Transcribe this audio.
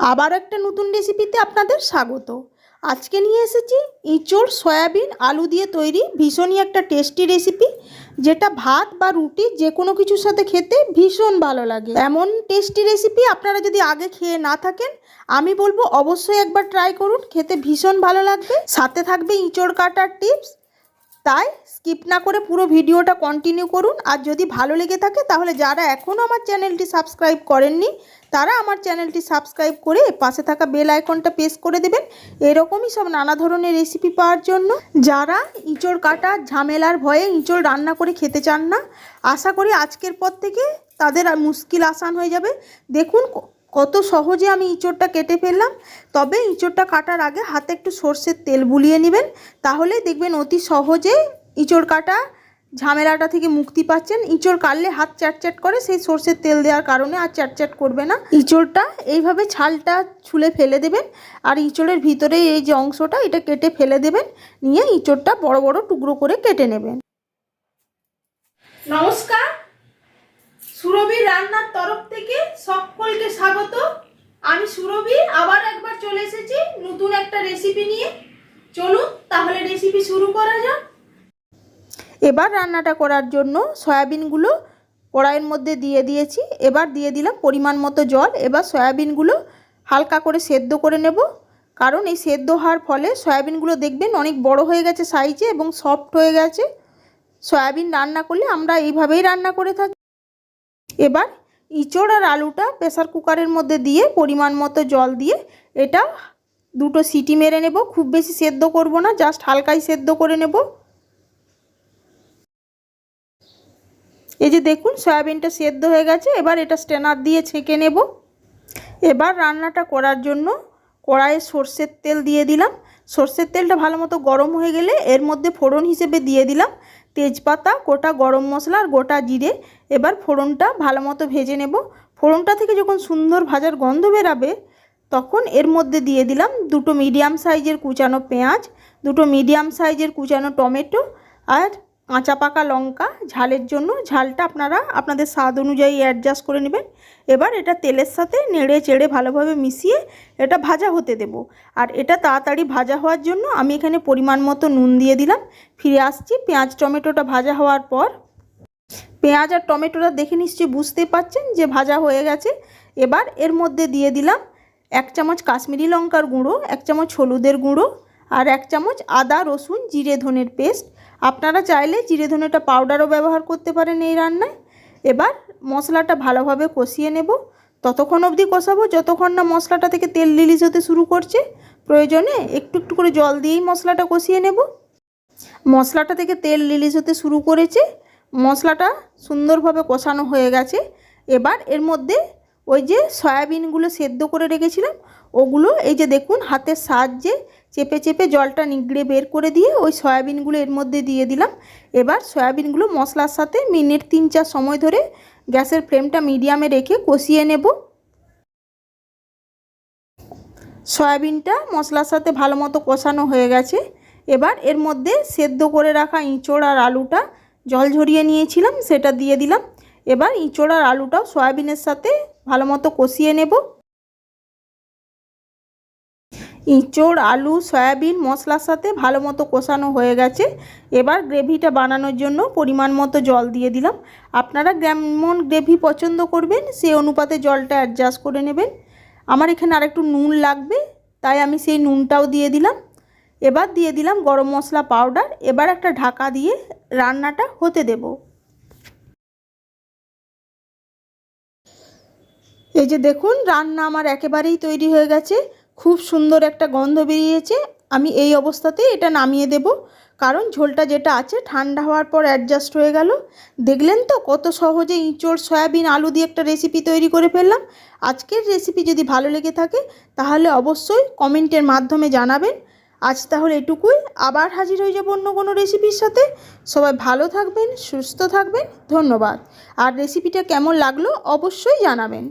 আবার একটা নতুন রেসিপিতে আপনাদের স্বাগত। আজকে নিয়ে এসেছি ইঁচড়, সয়াবিন, আলু দিয়ে তৈরি ভীষণই একটা টেস্টি রেসিপি যেটা ভাত বা রুটি যে কোনো কিছুর সাথে খেতে ভীষণ ভালো লাগে। এমন টেস্টি রেসিপি আপনারা যদি আগে খেয়ে না থাকেন, আমি বলব অবশ্যই একবার ট্রাই করুন, খেতে ভীষণ ভালো লাগবে। সাথে থাকবে ইঁচড় কাটার টিপস তাই স্কিপ না করে পুরো ভিডিওটা কন্টিনিউ করুন। আর যদি ভালো লেগে থাকে, তাহলে যারা এখনও আমার চ্যানেলটি সাবস্ক্রাইব করেননি, তারা আমার চ্যানেলটি সাবস্ক্রাইব করে পাশে থাকা বেল আইকনটা প্রেস করে দেবেন। এরকমই সব নানা ধরনের রেসিপি পাওয়ার জন্য। যারা ইঁচড় কাটা, ঝামেলার ভয়ে ইঁচড় রান্না করে খেতে চান না, আশা করি আজকের পর থেকে তাদের আর মুশকিল আসান হয়ে যাবে। দেখুন কত সহজে আমি ইঁচড়টা কেটে ফেললাম। তবে ইঁচড়টা কাটার আগে হাতে একটু সর্ষের তেল বুলিয়ে নেবেন। তাহলে দেখবেন অতি সহজে ইঁচড় কাটা ঝামেলাটা থেকে মুক্তি পাচ্ছেন। ইঁচড় কাটলে হাত চ্যাটচ্যাট করে, সেই সর্ষের তেল দেওয়ার কারণে আর চ্যাটচ্যাট করবে না। ইঁচড়টা এইভাবে ছালটা ছুলে ফেলে দেবেন আর ইঁচড়ের ভিতরে এই যে অংশটা, এটা কেটে ফেলে দেবেন। নিয়ে ইঁচড়টা বড় বড় টুকরো করে কেটে নেবেন। নমস্কার সুরভি রান্নার তরফ থেকে সকলকে স্বাগত। আমি সুরভি, আবার একবার চলে এসেছি নতুন একটা রেসিপি নিয়ে। চলুন, তাহলে রেসিপি শুরু করা যাক। এবার রান্নাটা করার জন্য সয়াবিনগুলো কড়াইয়ের মধ্যে দিয়ে দিয়েছি। এবার দিয়ে দিলাম পরিমাণ মতো জল। এবার সয়াবিনগুলো হালকা করে সেদ্ধ করে নেব। কারণ এই সেদ্ধ হওয়ার ফলে সয়াবিনগুলো দেখবেন অনেক বড় হয়ে গেছে সাইজে এবং সফট হয়ে গেছে। সয়াবিন রান্না করলে আমরা এইভাবেই রান্না করে থাকি। এবার ইঁচড় আর আলুটা প্রেসার কুকারের মধ্যে দিয়ে পরিমাণ মতো জল দিয়ে এটা দুটো সিটি মেরে নেব। খুব বেশি সেদ্ধ করব না, জাস্ট হালকাই সেদ্ধ করে নেব। এই যে দেখুন, সয়াবিনটা সেদ্ধ হয়ে গেছে, এবার এটা স্ট্যানার দিয়ে ছেঁকে নেব। এবার রান্নাটা করার জন্য কড়াইয়ে সর্ষের তেল দিয়ে দিলাম। সর্ষের তেলটা ভালো মতো গরম হয়ে গেলে এর মধ্যে ফোড়ন হিসেবে দিয়ে দিলাম। তেজপাতা, গোটা গরম মশলা আর গোটা জিরে। এবার ফোড়নটা ভালো মতো ভেজে নেব। ফোড়নটা থেকে যখন সুন্দর ভাজার গন্ধ বেরাবে, তখন এর মধ্যে দিয়ে দিলাম দুটো মিডিয়াম সাইজের কুচানো পেঁয়াজ, দুটো মিডিয়াম সাইজের কুচানো টমেটো আর কাঁচা পাকা লঙ্কা, ঝালের জন্য ঝালটা আপনারা আপনাদের স্বাদ অনুযায়ী অ্যাডজাস্ট করে নেবেন। এবার এটা তেলের সাথে নেড়ে চেড়ে ভালোভাবে মিশিয়ে এটা ভাজা হতে দেব। আর এটা তাড়াতাড়ি ভাজা হওয়ার জন্য আমি এখানে পরিমাণ মতো নুন দিয়ে দিলাম। ফিরে আসছি পেঁয়াজ, টমেটোটা ভাজা হওয়ার পর। পেঁয়াজ আর টমেটোটা দেখে নিশ্চয়ই বুঝতেই পাচ্ছেন যে ভাজা হয়ে গেছে। এবার এর মধ্যে দিয়ে দিলাম এক চামচ কাশ্মীরি লঙ্কার গুঁড়ো, এক চামচ হলুদের গুঁড়ো আর এক চামচ আদা, রসুন, জিরে ধনের পেস্ট। আপনারা চাইলে জিরে ধনেটা পাউডারও ব্যবহার করতে পারেন এই রান্নায়। এবার মশলাটা ভালোভাবে কষিয়ে নেব। ততক্ষণ অবধি কষাবো। যতক্ষণ না মশলাটা থেকে তেল রিলিজ হতে শুরু করছে, প্রয়োজনে একটু একটু করে জল দিয়েই মশলাটা কষিয়ে নেব। মশলাটা থেকে তেল রিলিজ হতে শুরু করেছে। মশলাটা সুন্দরভাবে কষানো হয়ে গেছে। এবার এর মধ্যে ওই যে সয়াবিনগুলো সেদ্ধ করে রেখেছিলাম, ওগুলো এই যে দেখুন হাতের সাহায্যে চেপে চেপে জলটা নিগড়ে বের করে দিয়ে ওই সয়াবিনগুলো এর মধ্যে দিয়ে দিলাম। এবার সয়াবিনগুলো মশলার সাথে মিনিট তিন চার সময় ধরে গ্যাসের ফ্লেমটা মিডিয়ামে রেখে কষিয়ে নেব। সয়াবিনটা মশলার সাথে ভালো মতো কষানো হয়ে গেছে। এবার এর মধ্যে সেদ্ধ করে রাখা ইঁচড় আর আলুটা জল ঝরিয়ে নিয়েছিলাম, সেটা দিয়ে দিলাম। এবার ইঁচড় আর আলুটাও সয়াবিনের সাথে ভালো মতো কষিয়ে নেব। ইঁচড়, আলু, সয়াবিন, মশলার সাথে ভালো মতো কষানো হয়ে গেছে। এবার গ্রেভিটা বানানোর জন্য পরিমাণ মতো জল দিয়ে দিলাম। আপনারা যেমন গ্রেভি পছন্দ করবেন সেই অনুপাতে জলটা অ্যাডজাস্ট করে নেবেন। আমার এখানে আরেকটু নুন লাগবে, তাই আমি সেই নুনটাও দিয়ে দিলাম। এবার দিয়ে দিলাম গরম মশলা পাউডার। এবার একটা ঢাকা দিয়ে রান্নাটা হতে দেব। এই যে দেখুন, রান্না আমার একেবারেই তৈরি হয়ে গেছে। খুব সুন্দর একটা গন্ধ বেরিয়েছে। আমি এই অবস্থাতেই এটা নামিয়ে দেব। কারণ ঝোলটা যেটা আছে, ঠান্ডা হওয়ার পর অ্যাডজাস্ট হয়ে গেল। দেখলেন তো, কত সহজে ইঁচড়, সয়াবিন, আলু দিয়ে একটা রেসিপি তৈরি করে ফেললাম। আজকের রেসিপি যদি ভালো লেগে থাকে, তাহলে অবশ্যই কমেন্টের মাধ্যমে জানাবেন। আজ তাহলে এটুকুই। আবার হাজির হয়ে যাব অন্য কোনো রেসিপির সাথে। সবাই ভালো থাকবেন, সুস্থ থাকবেন। ধন্যবাদ। আর রেসিপিটা কেমন লাগল, অবশ্যই জানাবেন।